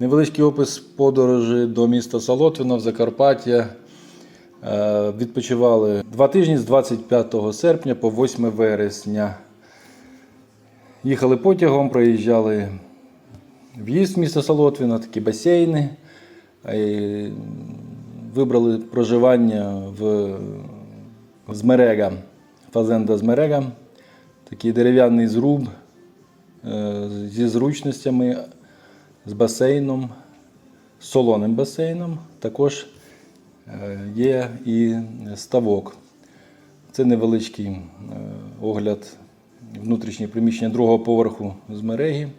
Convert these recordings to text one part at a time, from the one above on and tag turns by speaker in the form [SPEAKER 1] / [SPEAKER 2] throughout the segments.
[SPEAKER 1] Невеличкий опис подорожі до міста Солотвино в Закарпаття. Е, Відпочивали два тижні з 25 серпня по 8 вересня. Їхали потягом, проїжджали в'їзд в місто Солотвино, такі басейни. Е, Вибрали проживання в Змерега, Фазенда Змерега. Такий дерев'яний зруб е, зі зручностями, з басейном, з солоним басейном. Також е, є і ставок. Це невеличкий е, огляд внутрішнього приміщення другого поверху з мереги.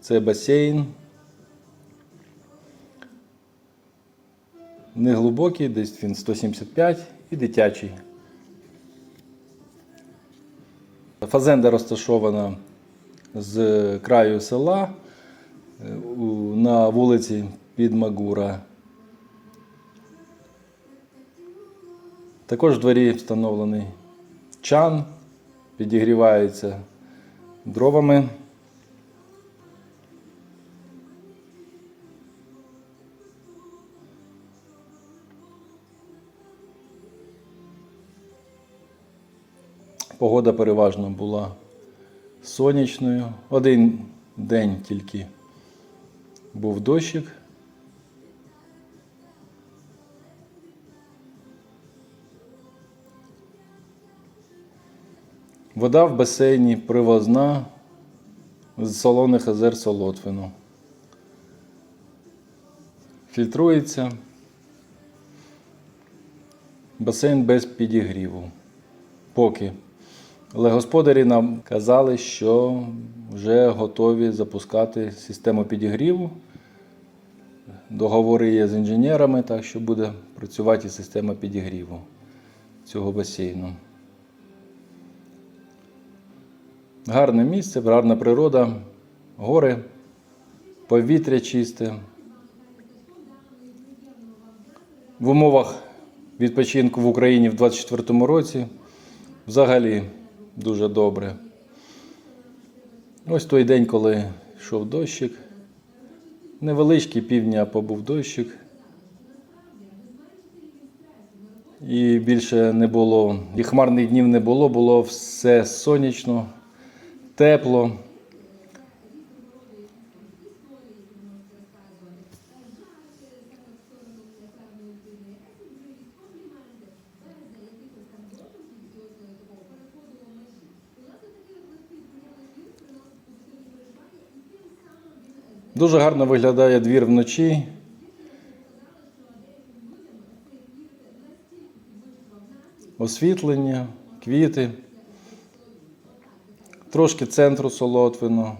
[SPEAKER 1] Це басейн. Неглибокий, десь він 175 і дитячий. Фазенда розташована з краю села на вулиці Підмагура. Також в дворі встановлений чан, підігрівається дровами. Погода переважно була сонячною. Один день тільки був дощик. Вода в басейні привозна з солоних озер Солотвино. Фільтрується. Басейн без підігріву. Поки. Але господарі нам казали, що вже готові запускати систему підігріву. Договори є з інженерами, так що буде працювати система підігріву цього басейну. Гарне місце, гарна природа, гори, повітря чисте. В умовах відпочинку в Україні в 2024 році взагалі дуже добре. Ось той день, коли йшов дощик. Невеличкий півдня побув дощик. І більше не було, і хмарних днів не було, було все сонячно, тепло. Дуже гарно виглядає двір вночі. Освітлення, квіти. Трошки центру Солотвино.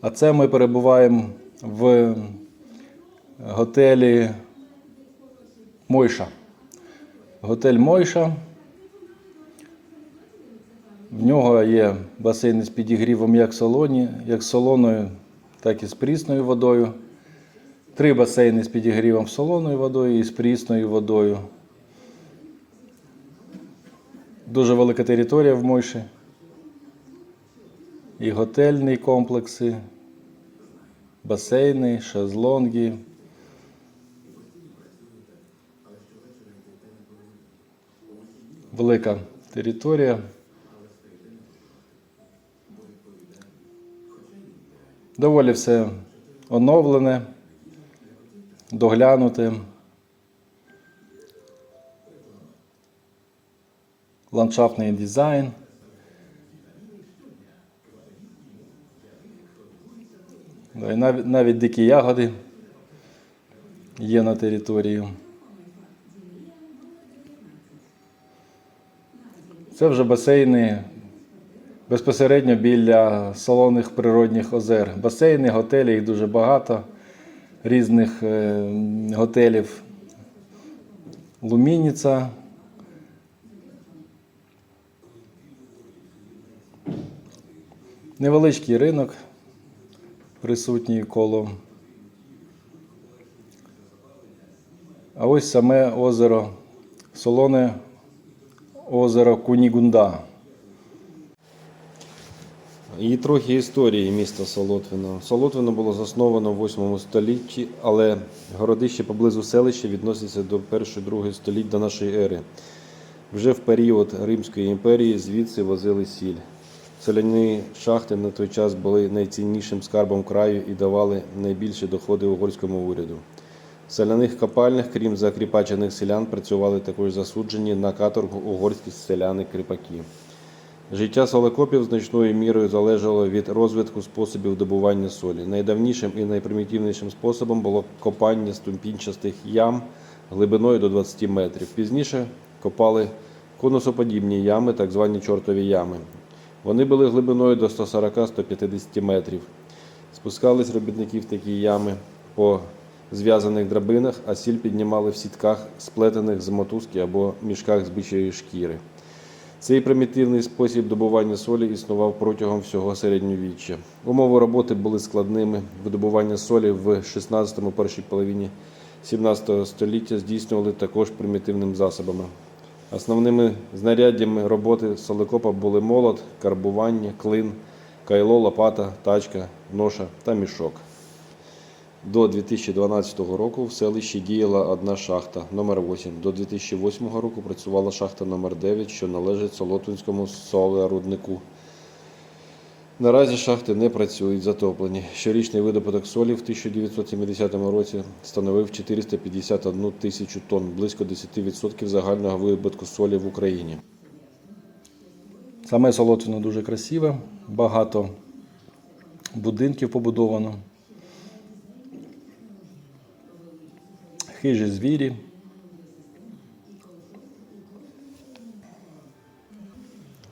[SPEAKER 1] А це ми перебуваємо в готелі Мойша. Готель Мойша. В нього є басейни з підігрівом як, солоні, як з солоною, так і з прісною водою. Три басейни з підігрівом солоною водою і з прісною водою. Дуже велика територія в Мойші. І готельні комплекси, басейни, шезлонги. Велика територія. Доволі все оновлене, доглянуте. Ландшафтний дизайн. Да, і навіть, навіть дикі ягоди є на території. Це вже басейни безпосередньо біля солоних природних озер. Басейни, готелі, їх дуже багато, різних е, готелів. Лумініця. Невеличкий ринок. присутній коло. А ось саме озеро, солоне озеро Кунігунда.
[SPEAKER 2] І трохи історії міста Солотвино. Солотвино було засновано в 8 столітті, але городище поблизу селища відноситься до 1-2 століть до нашої ери. Вже в період Римської імперії звідси возили сіль. Соляні шахти на той час були найціннішим скарбом краю і давали найбільші доходи угорському уряду. В соляних копальнях, крім закріпачених селян, працювали також засуджені на каторгу угорські селяни-кріпаки. Життя солекопів значною мірою залежало від розвитку способів добування солі. Найдавнішим і найпримітивнішим способом було копання ступінчастих ям глибиною до 20 метрів. Пізніше копали конусоподібні ями, так звані чортові ями. Вони були глибиною до 140-150 метрів. Спускались робітники в такі ями по зв'язаних драбинах, а сіль піднімали в сітках, сплетених з мотузки або мішках з бичої шкіри. Цей примітивний спосіб добування солі існував протягом всього середньовіччя. Умови роботи були складними. Видобування солі в 16-му першій половині 17 століття здійснювали також примітивними засобами. Основними знаряддями роботи солекопа були молот, карбування, клин, кайло, лопата, тачка, ноша та мішок. До 2012 року в селищі діяла одна шахта номер 8 До 2008 року працювала шахта номер 9 що належить Солотвинському солеруднику. Наразі шахти не працюють, затоплені. Щорічний видобуток солі в 1970 році становив 451 тисячу тонн, близько 10% загального видобутку солі в Україні.
[SPEAKER 1] Саме Солотвино дуже красиве, багато будинків побудовано. Хижі звірі.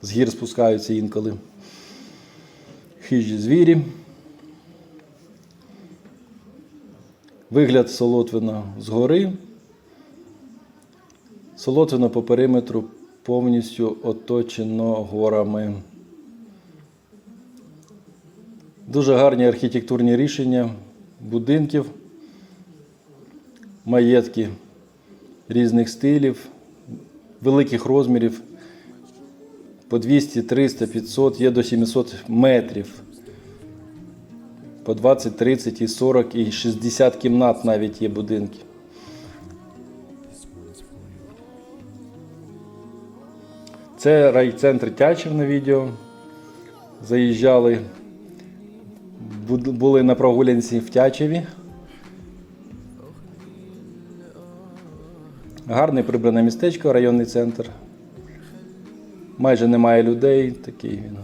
[SPEAKER 1] З гір спускаються інколи. Хижі звірі. Вигляд Солотвина згори. Солотвино по периметру повністю оточено горами. Дуже гарні архітектурні рішення будинків, маєтки різних стилів, великих розмірів. По 200, 300, 500, є до 700 метрів. По 20, 30 і 40 і 60 кімнат навіть є будинки. Це райцентр Тячів на відео. Заїжджали, були на прогулянці в Тячеві. Гарне прибране містечко, районний центр. Майже немає людей, такий він.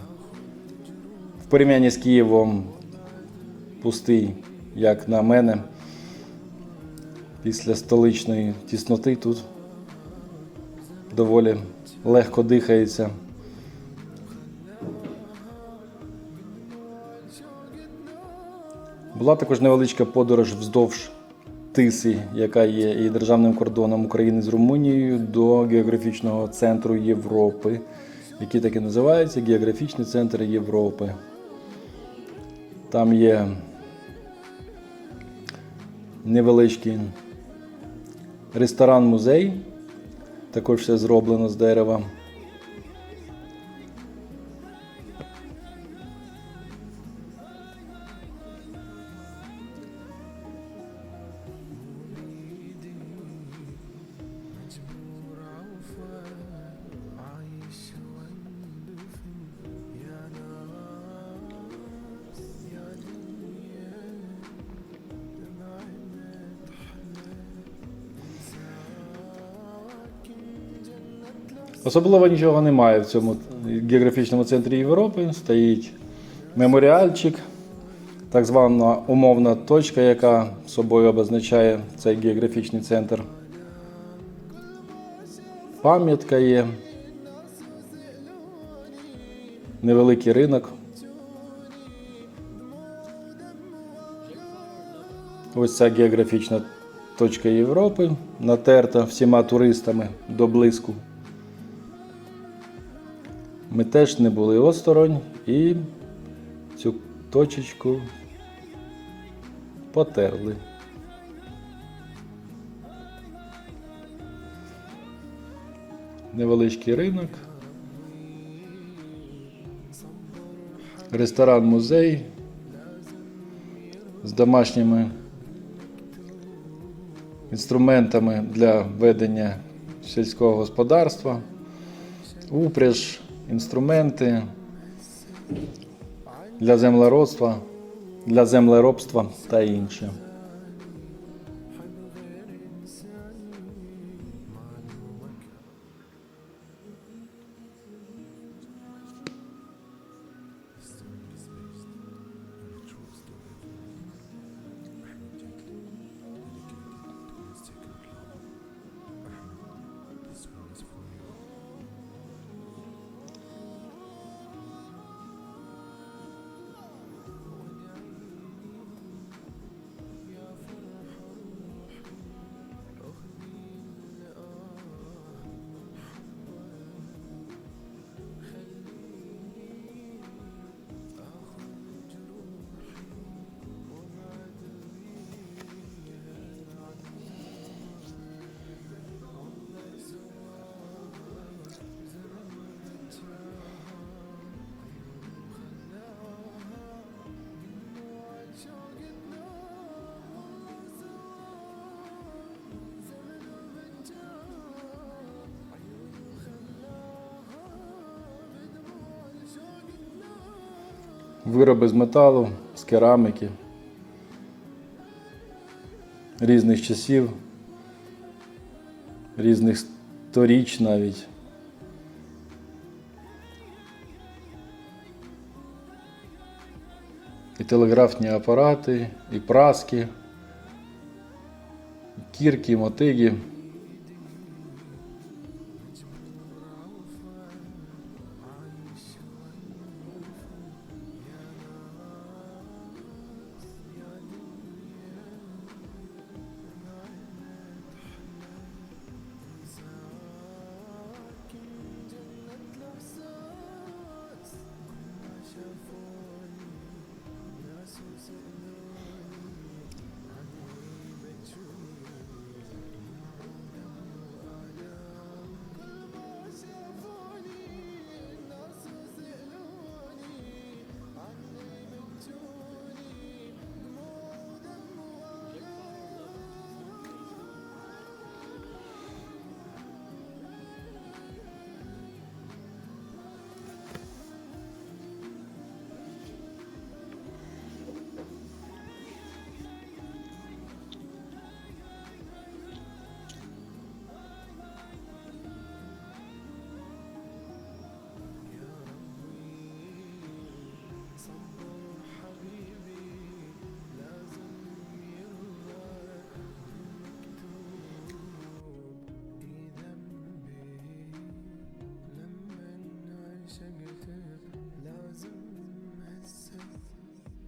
[SPEAKER 1] В порівнянні з Києвом пустий, як на мене. Після столичної тісноти тут доволі легко дихається. Була також невеличка подорож вздовж Тиси, яка є і державним кордоном України з Румунією до географічного центру Європи, який так і називається Географічний центр Європи. Там є невеличкий ресторан-музей, також все зроблено з дерева. Особливо нічого немає в цьому географічному центрі Європи. Стоїть меморіальчик, так звана умовна точка, яка собою обозначає цей географічний центр. Пам'ятка є. Невеликий ринок. Ось ця географічна точка Європи, натерта всіма туристами до блиску. Ми теж не були осторонь і цю точечку потерли. Невеличкий ринок. Ресторан-музей з домашніми інструментами для ведення сільського господарства, упряж, інструменти для землеробства, для землеробства та інше. Вироби з металу, з кераміки різних часів, різних сторіч навіть. І телеграфні апарати, і праски, кірки, мотиги.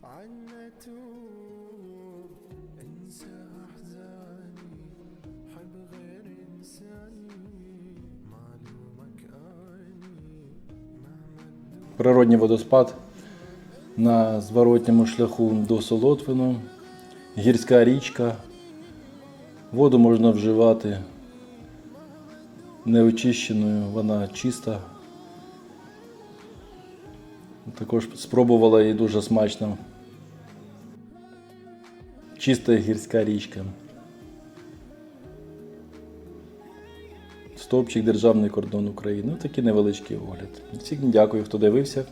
[SPEAKER 3] عنا توب انسى احزاني حب غير انساني معلومك اني مهما
[SPEAKER 1] Природній водоспад на зворотньому шляху до Солотвину, гірська річка. Воду можна вживати неочищеною, вона чиста. Також спробувала її дуже смачно. Чиста гірська річка. Стовпчик Державний кордон України. Ну, такий невеличкий огляд. Всім дякую, хто дивився.